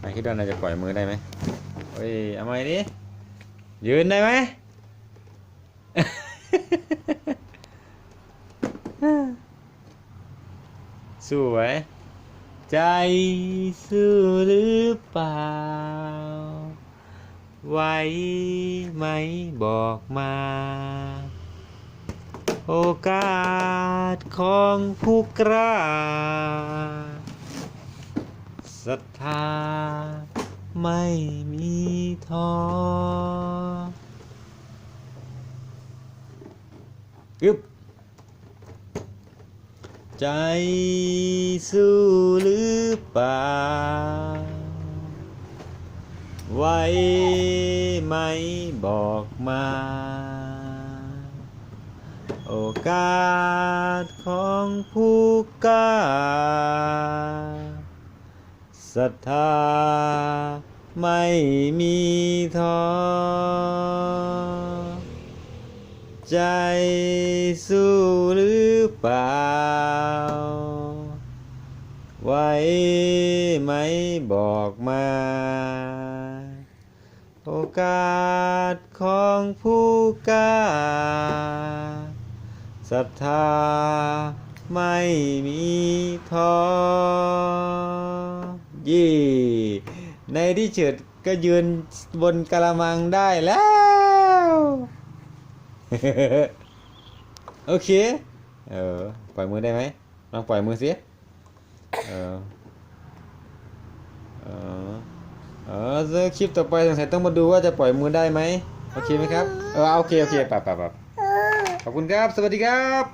ไอคิดว่าน่าจะปล่อยมือได้ไหมเฮ้ยเอาไหมดิยืนได้ไหมสู้ไหมใจสู้หรือเปล่าไหวไหมบอกมา โอกาสของผู้กล้า รัทธาไม่มีท้ออึบใจสู้หรือเปล่าไหวไหมบอกมา โอกาสของผู้กล้า ศรัทธาไม่มีท้อใจสู้หรือเปล่าไหวไหมบอกมา โอกาสของผู้กล้าศรัทธาไม่มีท้อ ยี่ในที่เฉิดก็ยืนบนกระมังได้แล้ว โอเค เออ ปล่อยมือได้ไหมลองปล่อยมือสิเออ เออ เออคลิปต่อไปสงสัยต้องมาดูว่าจะปล่อยมือได้ไหม โอเคไหมครับ เออ โอเค โอเคปะปะปะขอบคุณครับ สวัสดีครับ